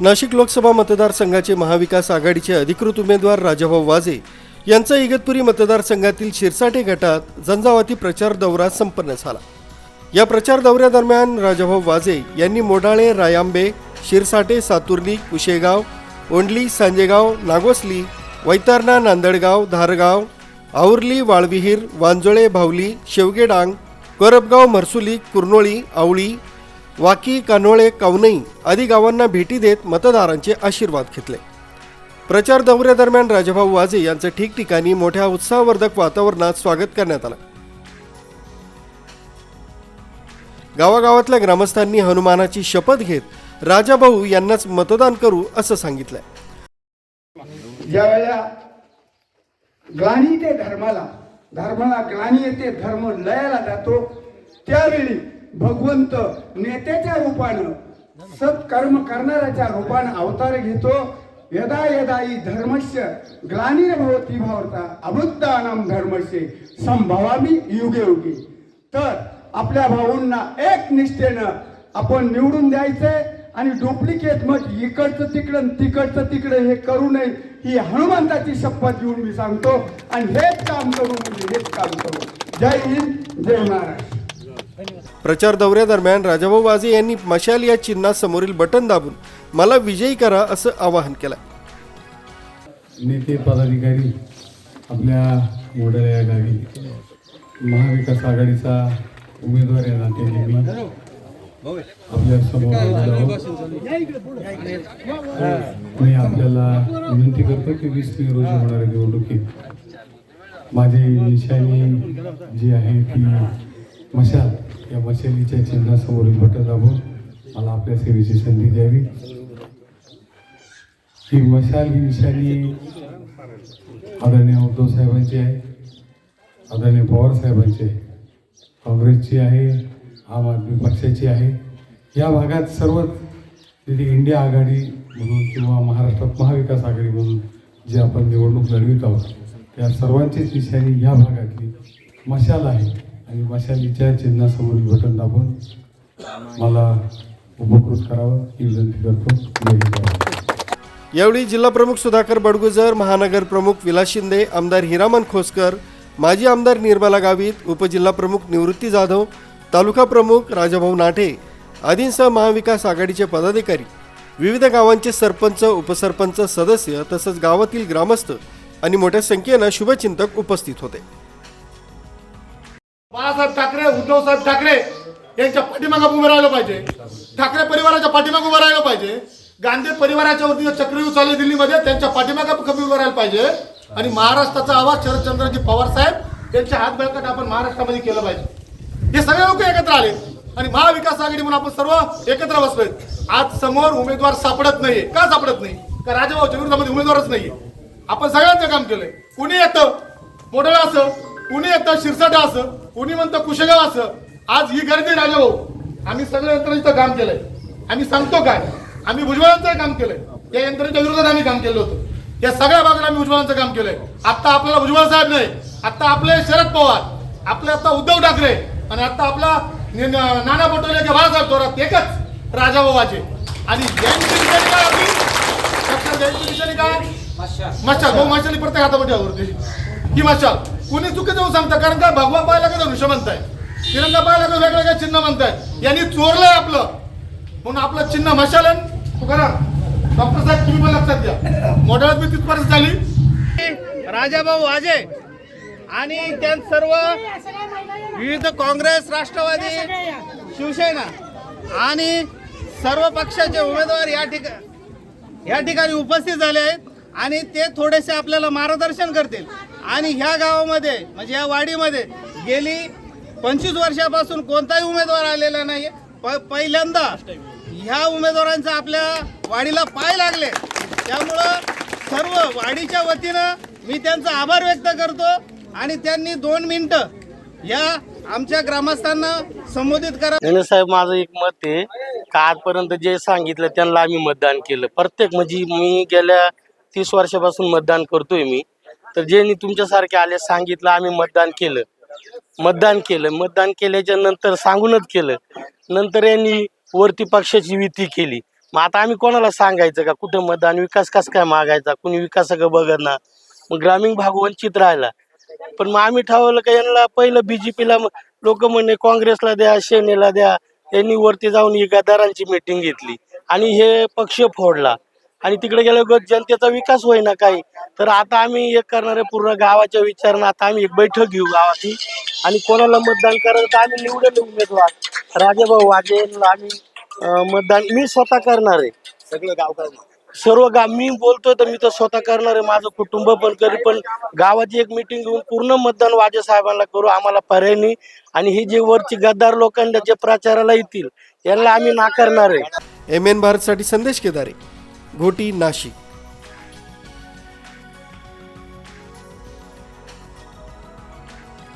नाशिक लोकसभा मतदारसंघाचे महाविकास आघाडीचे अधिकृत उमेदवार राजाभाऊ वाजे यांचा इगतपुरी मतदारसंघातील शिरसाटे गटात झंझावाती प्रचार दौरा संपन्न झाला. या प्रचार दौऱ्यादरम्यान राजाभाऊ वाजे यांनी मोडाळे रायांबे शिरसाटे सातुर्ली कुशेगाव ओंडली सांजेगाव नागोसली वैतारणा नांदडगाव धारगाव आऊर्ली वाळविहीर वांजोळे भावली शेवगेडांग करपगाव मरसुली कुर्नोळी आवळी वाकी कानोळे कवनई आदी गावांना भेटी देत मतदारांचे आशीर्वाद घेतले. प्रचार दौऱ्यादरम्यान राजाभाऊ वाजे यांचं ठिकठिकाणी मोठ्या उत्साहवर्धक वातावरणात स्वागत करण्यात आलं. गावागावातल्या ग्रामस्थांनी हनुमानाची शपथ घेत राजाभाऊ यांनाच मतदान करू असं सांगितलंय. ज्यावेळेला ग्लानी ते धर्माला धर्माला ग्लानी येते धर्म लयाला जातो त्यावेळी भगवंत नेत्याच्या रूपानं सत्कर्म करणाऱ्याच्या रूपानं अवतार घेतो. यदा यदा ही धर्मस्य ग्लानिर्भवती भावता अबुद्धानाम धर्मस्य संभवामी युगे युगे. तर आपल्या भाऊंना एक निष्ठेनं आपण निवडून द्यायचंय आणि डुप्लिकेट मग इकडचं तिकडं तिकडचं तिकडं हे करू नये ही हनुमंताची शपथ घेऊन मी सांगतो. आणि हेच काम करू म्हणजे हेच काम करू. जय हिंद जय महाराष्ट्र. प्रचार दौऱ्यादरम्यान राजाभाऊ वाजे यांनी मशाल या चिन्हासमोरील बटन दाबून मला विजयी करा असं आवाहन केलं. नेते पदाधिकारी आपल्या मोडल या गावी महाविकास आघाडीचा उमेदवार या नात्याने मी आपल्यासमोर मी आपल्याला विनंती करतो की वीस मे रोजी होणाऱ्या निवडणुकीत माझी निशाणी जी आहे ती मशाल या मशालीच्या चिन्हासमोरील बटन दाबून मला आपल्या सेवेची संधी द्यावी. ही मशाल ही निशाणी आदरणीय उद्धव साहेबांची आहे. आदरणीय पवार साहेबांची आहे. काँग्रेसची आहे आम आदमी पक्षाची आहे. या भागात सर्वच तिथे इंडिया आघाडी म्हणून किंवा महाराष्ट्रात महाविकास आघाडी म्हणून जी आपण निवडणूक लढवित आहोत त्या सर्वांचीच निशाणी या भागातली मशाल आहे. आणि मशालीच्या चिन्हासमोर बटन दाबून मला उपकृत करावं ही विनंती करतो. यावेळी जिल्हा प्रमुख सुधाकर बडगुजर महानगर प्रमुख विलास शिंदे आमदार हिरामन खोसकर माजी आमदार निर्मला गावित उपजिल्हा प्रमुख निवृत्ती जाधव तालुका प्रमुख राजाभाऊ नाठे आदींसह महाविकास आघाडीचे पदाधिकारी विविध गावांचे सरपंच उपसरपंच सदस्य तसंच गावातील ग्रामस्थ आणि मोठ्या संख्येनं शुभचिंतक उपस्थित होते. बाळासाहेब ठाकरे उद्धवसाहेब ठाकरे यांच्या पाठीमागा उभं राहिलं पाहिजे. ठाकरे परिवाराच्या पाठीमाग उभं राहिलं पाहिजे. गांधी परिवाराच्या वरती चक्रव्यू चालू दिल्लीमध्ये त्यांच्या पाठीमागा कमी उभं राहिलं पाहिजे. आणि महाराष्ट्राचा आवाज शरदचंद्रजी पवार साहेब यांच्या हात बळकट आपण महाराष्ट्रामध्ये केलं पाहिजे. हे सगळे लोक एकत्र आले. आणि महाविकास आघाडी म्हणून आपण सर्व एकत्र बसलोय. आज समोर उमेदवार सापडत नाहीये. का सापडत नाही? का राजाभाऊच्या विरोधामध्ये उमेदवारच नाहीये? आपण सगळ्यांचं काम केलंय. कुणी येतं? मोठं असं? कुणी येतं? शिरसाटा असं. कुणी म्हणतं कुशेगाव असं. आज ही गर्दी राजाभाऊ आम्ही सगळं यंत्रणेचं काम केलंय. आम्ही सांगतो काय? आम्ही भुजबळांचं काम केलंय. या यंत्रणेच्या विरोधात आम्ही काम केलं होतं. या सगळ्या भागात आम्ही भुजबळांचं काम केलंय. आता आपल्याला भुजबळ साहेब नाही. आता आपले शरद पवार आपले आता उद्धव ठाकरे आणि आता आपला नाना पटोले किंवा बाळासाहेब थोरात एकच राजाभावाचे आणि जयंती निशाणी काय आपली जयंती काय? मशाल. भाऊ मशाली प्रत्येक हातामध्ये आवडते. ही मशाल कुणी चुकीचं होऊन सांगतं? कारण का भगवा पाहायला का धनुष्य म्हणताय. तिरंगा पाहायला का वेगवेगळ्या चिन्ह म्हणताय यांनी चोरलंय आपलं. म्हणून आपलं चिन्ह मशाल तू करा. डॉक्टर साहेब तुम्ही पण लक्षात द्या मोठ्यात मी तिथपर्यंत झाली. राजाभाऊ वाजे आणि त्यां सर्व विविध काँग्रेस राष्ट्रवादी शिवसेना आणि सर्व पक्षाचे उमेदवार या ठिकाणी या ठिकाणी उपस्थित झाले आहेत आणि ते थोडेसे आपल्याला मार्गदर्शन करतील. आणि ह्या गावामध्ये म्हणजे या वाडीमध्ये गेली पंचवीस वर्षापासून कोणताही उमेदवार आलेला नाही प पहिल्यांदा ह्या उमेदवारांचा आपल्या वाडीला पाय लागले. त्यामुळं सर्व वाडीच्या वतीनं मी त्यांचा आभार व्यक्त करतो आणि त्यांनी दोन मिनटं या आमच्या ग्रामस्थांना संबोधित करा. साहेब माझं एक मत आहे का आजपर्यंत जे सांगितलं त्यांना आम्ही मतदान केलं. प्रत्येक म्हणजे मी गेल्या तीस वर्षापासून मतदान करतोय मी. तर ज्यांनी तुमच्यासारखे आले सांगितलं आम्ही मतदान केलं. मतदान केलं. मतदान केल्याच्यानंतर सांगूनच केलं. नंतर यांनी वरती पक्षाची युती केली. मग आता आम्ही कोणाला सांगायचं का? कुठं मतदान? विकास कस काय मागायचा? कुणी विकासाकडे बघत ना मग ग्रामीण भाग वंचित राहिला. पण मग आम्ही ठरवलं का यांना पहिलं बीजेपीला लोक म्हणे काँग्रेसला द्या सेनेला द्या. यांनी वरती जाऊन ही गद्दारांची मिटिंग घेतली. आणि हे पक्ष फोडला. आणि तिकडे गेल्यावर जनतेचा विकास होईना काही. तर आता आम्ही एक करणार आहे पूर्ण गावाच्या विचारानं आता आम्ही एक बैठक घेऊ गावाची आणि कोणाला मतदान करायचं तर आम्ही निवडले उमेदवार. राजाभाऊ वाजे यांना आम्ही मतदान मी स्वतः करणार आहे. सगळं गाव करणार सर्व गाव मी बोलतोय तर मी तर स्वतः करणार आहे. माझं कुटुंब पण करी पण गावाची एक मिटिंग घेऊन पूर्ण मतदान वाजे साहेबांना करू. आम्हाला पर्याय नाही. आणि ही जे वरची गद्दार लोकांना जे प्रचाराला येतील यांना आम्ही नाकारणार आहे. एम एन भारतसाठी संदेश केदारे. घोटी नाशिक.